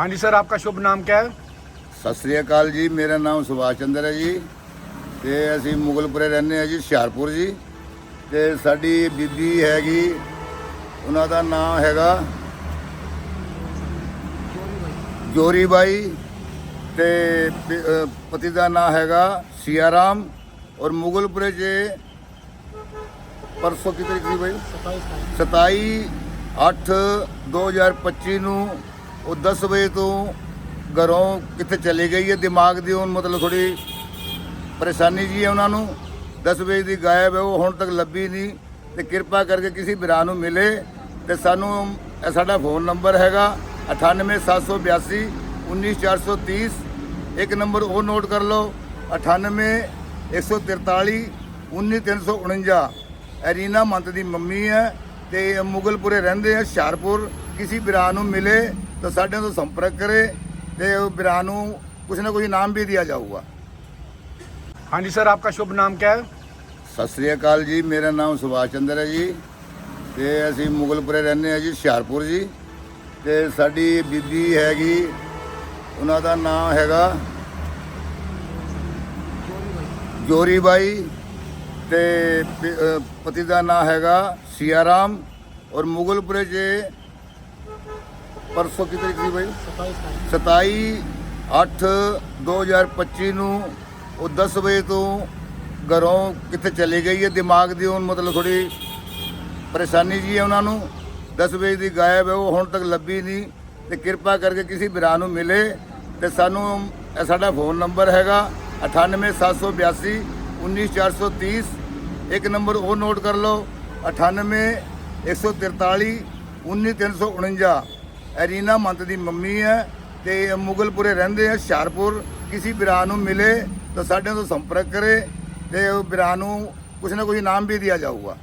हाँ जी सर आपका शुभ नाम क्या है ਸਤਿ ਸ੍ਰੀ ਅਕਾਲ ਜੀ ਮੇਰਾ ਨਾਮ ਸੁਭਾਸ਼ ਚੰਦਰ ਹੈ ਜੀ ਤੇ ਅਸੀਂ ਮੁਗਲਪੁਰੇ ਰਹਿੰਦੇ ਹਾਂ ਜੀ ਹੁਸ਼ਿਆਰਪੁਰ ਜੀ ਤੇ ਸਾਡੀ ਬੀਬੀ ਹੈਗੀ ਉਹਨਾਂ ਦਾ ਨਾਮ ਹੈਗਾ ਜੋਰੀ ਬਾਈ ਤੇ ਪ- ਅ, ਪਤੀ ਦਾ ਨਾਮ ਹੈਗਾ ਸਿਆਰਾਮ ਔਰ ਮੁਗਲਪੁਰੇ 'ਚ ਪਰਸੋਂ ਕੀ ਤਰੀਕ ਸੀ ਬਾਈ 27 8 2025 ਨੂੰ ਉਹ 10 ਵਜੇ ਤੋਂ ਘਰੋਂ ਕਿੱਥੇ ਚਲੀ ਗਈ ਹੈ, ਦਿਮਾਗ ਦੀ ਉਹ ਮਤਲਬ ਥੋੜੀ ਪਰੇਸ਼ਾਨੀ ਜੀ ਹੈ ਉਹਨਾਂ ਨੂੰ। 10 ਵਜੇ ਦੀ ਗਾਇਬ ਹੈ, ਉਹ ਹੁਣ ਤੱਕ ਲੱਭੀ ਨਹੀਂ ਤੇ ਕਿਰਪਾ ਕਰਕੇ ਕਿਸੇ ਵੀਰਾਂ ਨੂੰ ਮਿਲੇ ਤੇ ਸਾਨੂੰ ਇਹ ਸਾਡਾ ਫੋਨ ਨੰਬਰ ਹੈਗਾ 98782 19430 ਇੱਕ ਨੰਬਰ ਉਹ ਨੋਟ ਕਰ ਲਓ 98 143 19349 ਐਰੀਨਾ ਮੰਤ ਦੀ ਮੰਮੀ ਹੈ ਤੇ ਮੁਗਲਪੁਰੇ ਰਹਿੰਦੇ ਆ, ਹੁਸ਼ਿਆਰਪੁਰ। ਕਿਸੇ ਵੀਰਾਂ ਨੂੰ ਮਿਲੇ ਤਾਂ ਸਾਡੇ ਨਾਲ ਸੰਪਰਕ ਕਰੇ ਤੇ ਉਹ ਵੀਰਾਂ ਨੂੰ ਕੁਛ ਨਾ ਕੁਛ ਇਨਾਮ ਵੀ ਦਿਆ ਜਾਊਗਾ हाँ जी सर आपका शुभ नाम क्या है ਸਤਿ ਸ੍ਰੀ ਅਕਾਲ ਜੀ ਮੇਰਾ ਨਾਮ ਸੁਭਾਸ਼ ਚੰਦਰ ਹੈ ਜੀ ਤੇ ਅਸੀਂ ਮੁਗਲਪੁਰੇ ਰਹਿੰਦੇ ਹਾਂ ਜੀ ਹੁਸ਼ਿਆਰਪੁਰ ਜੀ ਤੇ ਸਾਡੀ ਬੀਬੀ ਹੈਗੀ ਉਹਨਾਂ ਦਾ ਨਾਮ ਹੈਗਾ ਜੋਰੀ ਬਾਈ ਤੇ ਪ- ਅ, ਪਤੀ ਦਾ ਨਾਮ ਹੈਗਾ ਸਿਆਰਾਮ ਔਰ ਮੁਗਲਪੁਰੇ 'ਚ ਪਰਸੋਂ ਕਿਤੇ ਤਰੀਕ ਸੀ ਬਾਈ? 27 8 2025 ਨੂੰ ਉਹ 10 ਵਜੇ ਤੋਂ ਘਰੋਂ ਕਿੱਥੇ ਚਲੀ ਗਈ ਹੈ? ਦਿਮਾਗ ਦੀ ਹੁਣ ਮਤਲਬ ਥੋੜੀ ਪਰੇਸ਼ਾਨੀ ਜੀ ਹੈ ਉਹਨਾਂ ਨੂੰ। 10 ਵਜੇ ਦੀ ਗਾਇਬ ਹੈ, ਉਹ ਹੁਣ ਤੱਕ ਲੱਭੀ ਨਹੀਂ। ਤੇ ਕਿਰਪਾ ਕਰਕੇ ਕਿਸੇ ਵੀਰਾਂ ਨੂੰ ਮਿਲੇ ਤੇ ਸਾਨੂੰ ਇਹ ਸਾਡਾ ਫੋਨ ਨੰਬਰ ਹੈਗਾ 98782 19430 ਇੱਕ ਨੰਬਰ ਉਹ ਨੋਟ ਕਰ ਲਓ 98 143 19349 ਐਰੀਨਾ ਮੰਤ ਦੀ ਮੰਮੀ ਹੈ ਤੇ ਮੁਗਲਪੁਰੇ ਰਹਿੰਦੇ ਆ, ਹੁਸ਼ਿਆਰਪੁਰ। ਕਿਸੇ ਵੀਰਾਂ ਨੂੰ ਮਿਲੇ ਤਾਂ ਸਾਡੇ ਤੋਂ ਸੰਪਰਕ ਕਰੇ ਤੇ ਉਹ ਵੀਰਾਂ ਨੂੰ ਕੁਛ ਨਾ ਕੁਛ ਇਨਾਮ ਵੀ ਦਿਆ ਜਾਊਗਾ।